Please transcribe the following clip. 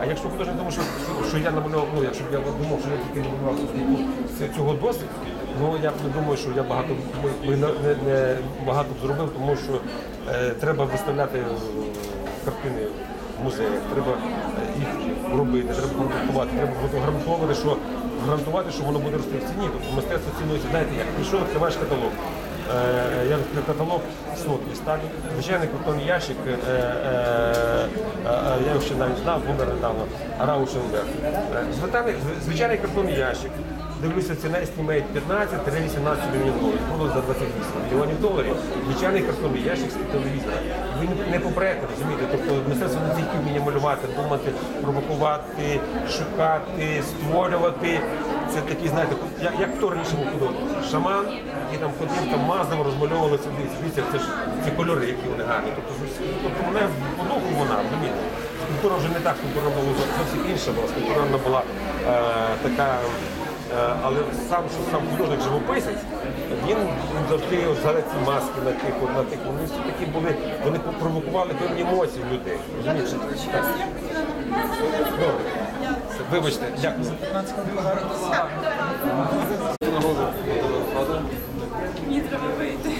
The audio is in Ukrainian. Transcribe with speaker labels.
Speaker 1: А якщо художник думає, що, що, я намалював, ну якщо б я думав, що я тільки намалював цього досвід, ну я не думаю, що я багато би не, не, багато б зробив, тому що е, треба виставляти картини в музеях, треба е, їх робити, треба гарантувати, треба гарантувати, що гарантувати, що воно буде рости в ціні. Тобто мистецтво цінується, знаєте, як прийшов, відкриваєш каталог. Е, Я відкрив каталог сотні Так? Звичайний картонний ящик, е, е, е, е, я його ще навіть знав, помер недавно, Раушенберг. Е, Звичайний картонний ящик. Дивлюся, ціна знімає 15-18 мільйонів доларів. Продали за 28 мільйонів доларів. Звичайний картонний ящик з телевізора. Ви не- попрете, розумієте? Тобто мистецтво не тільки вміння малювати, думати, провокувати, шукати, створювати. Це такі, знаєте, як, як хто раніше був художник? Шаман, який там ходив, там мазав, розмальовували сюди. Дивіться, це ж ці кольори, які вони гарні. Тобто, тобто мене по духу вона, розумієте? Скульптура вже не так, скульптура була зовсім інша була. Скульптура була е, така. Е, Але сам, що сам художник живописець, він завжди ці маски на тих, на тих, вони всі такі були, вони провокували певні емоції в людей. Розумієте? Так. Добре. Вибачте, дякую.
Speaker 2: Мені треба вийти.